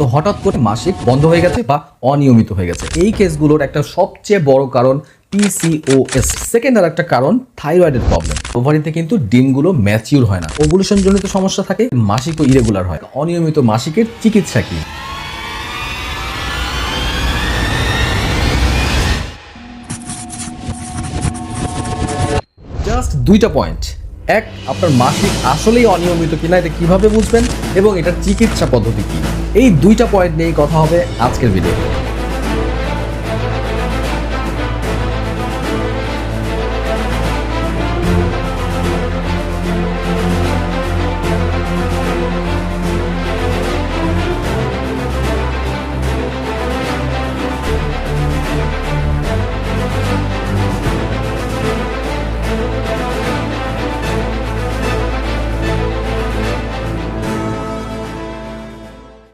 তো হঠাৎ করে মাসিক বন্ধ হয়ে গেছে বা অনিয়মিত হয়ে গেছে। এই কেসগুলোর একটা সবচেয়ে বড় কারণ পিসিওএস সেকেন্ড আর একটা কারণ থাইরয়েডের প্রবলেম ওভারিতে কিন্তু ডিমগুলো ম্যাচিউর হয় না। ওভুলেশন জনিত সমস্যা থাকে, মাসিকও ইরেগুলার হয়। অনিয়মিত মাসিকের চিকিৎসা কি? জাস্ট দুইটা পয়েন্ট এক, আপনার মাসিক আসলেই অনিয়মিত কিনা, এটা কীভাবে বুঝবেন? এবং এটার চিকিৎসা পদ্ধতি কি? এই দুইটা পয়েন্ট নিয়েই কথা হবে আজকের ভিডিও